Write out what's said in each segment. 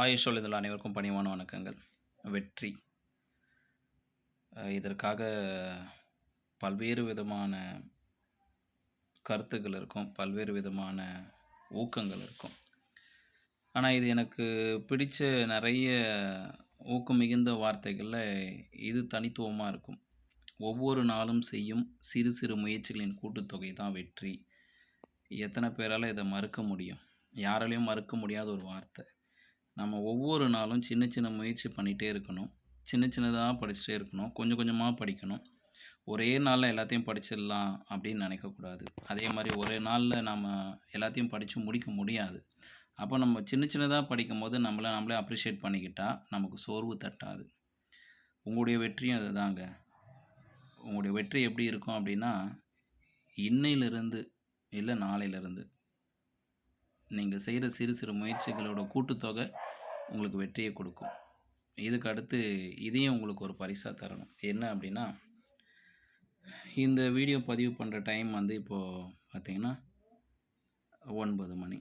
ஆயுஷோல் இதில் அனைவருக்கும் பணிவான வணக்கங்கள். வெற்றி. இதற்காக பல்வேறு விதமான கருத்துக்கள் இருக்கும் பல்வேறு விதமான ஊக்கங்கள் இருக்கும். ஆனால் இது எனக்கு பிடிச்ச நிறைய ஊக்கம் மிகுந்த வார்த்தைகளில் இது தனித்துவமாக இருக்கும். ஒவ்வொரு நாளும் செய்யும் சிறு சிறு முயற்சிகளின் கூட்டுத்தொகை தான் வெற்றி. எத்தனை பேரால் இதை மறுக்க முடியும்? யாராலையும் மறுக்க முடியாத ஒரு வார்த்தை. நம்ம ஒவ்வொரு நாளும் சின்ன சின்ன முயற்சி பண்ணிகிட்டே இருக்கணும். சின்ன சின்னதாக படிச்சுட்டே இருக்கணும். கொஞ்சம் கொஞ்சமாக படிக்கணும். ஒரே நாளில் எல்லாத்தையும் படிச்சிடலாம் அப்படின்னு நினைக்கக்கூடாது. அதே மாதிரி ஒரே நாளில் நம்ம எல்லாத்தையும் படித்து முடிக்க முடியாது. அப்போ நம்ம சின்ன சின்னதாக படிக்கும் போது நம்மளை நம்மளே அப்ரிஷியேட் பண்ணிக்கிட்டால் நமக்கு சோர்வு தட்டாது. உங்களுடைய வெற்றியும் அதுதாங்க. உங்களுடைய வெற்றி எப்படி இருக்கும் அப்படின்னா இன்னையிலிருந்து இல்லை நாளையிலிருந்து நீங்கள் செய்கிற சிறு சிறு முயற்சிகளோட கூட்டுத்தொகை உங்களுக்கு வெற்றியை கொடுக்கும். இதுக்கு அடுத்து இதையும் உங்களுக்கு ஒரு பரிசாக தரணும். என்ன அப்படின்னா இந்த வீடியோ பதிவு பண்ணுற டைம் வந்து இப்போது பார்த்திங்கன்னா ஒன்பது மணி.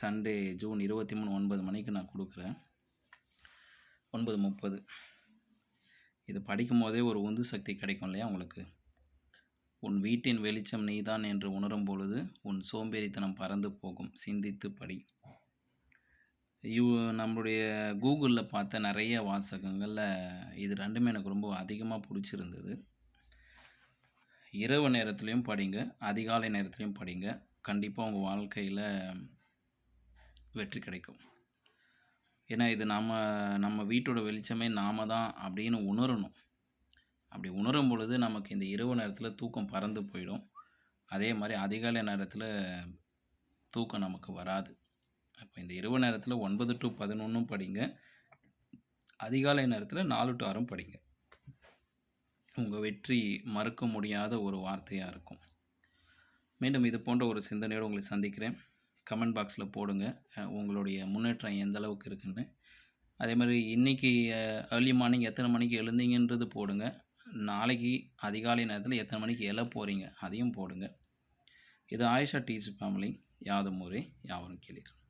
சண்டே ஜூன் இருபத்தி மூணு ஒன்பது மணிக்கு நான் கொடுக்குறேன். ஒன்பது முப்பது. இது படிக்கும் போதே ஒரு உந்து சக்தி கிடைக்கும் இல்லையா உங்களுக்கு? உன் வீட்டின் வெளிச்சம் நீதான் என்று உணரும் பொழுது உன் சோம்பேறித்தனம் பறந்து போகும். சிந்தித்து படி. யூ நம்மளுடைய கூகுளில் பார்த்த நிறைய வாசகங்களில் இது ரெண்டுமே எனக்கு ரொம்ப அதிகமாக பிடிச்சிருந்தது. இரவு நேரத்துலையும் படிங்க அதிகாலை நேரத்துலையும் படிங்க. கண்டிப்பாக உங்கள் வாழ்க்கையில் வெற்றி கிடைக்கும். ஏன்னா இது நம்ம நம்ம வீட்டோட வெளிச்சமே நாம தான் அப்படின்னு உணரணும். அப்படி உணரும் பொழுது நமக்கு இந்த இரவு நேரத்தில் தூக்கம் பறந்து போயிடும். அதே மாதிரி அதிகாலை நேரத்தில் தூக்கம் நமக்கு வராது. அப்போ இந்த இரவு நேரத்தில் ஒன்பது டு பதினொன்றும் படிங்க. அதிகாலை நேரத்தில் நாலு டு ஆறும் படிங்க. உங்கள் வெற்றி மறுக்க முடியாத ஒரு வார்த்தையாக இருக்கும். மீண்டும் இது போன்ற ஒரு சிந்தனையோடு உங்களை சந்திக்கிறேன். கமெண்ட் பாக்ஸில் போடுங்க. உங்களுடைய முன்னேற்றம் எந்த அளவுக்கு இருக்குன்னு. அதே மாதிரி இன்றைக்கி ஏர்லி மார்னிங் எத்தனை மணிக்கு எழுந்தீங்கன்றது போடுங்க. நாளைக்கு அதிகாலை நேரத்தில் எத்தனை மணிக்கு எழ போகிறீங்க அதையும் போடுங்க. இது ஆயிஷா டீச்சர் ஃபேமிலி. யாதும் ஊரே யாவரும் கேளீர்.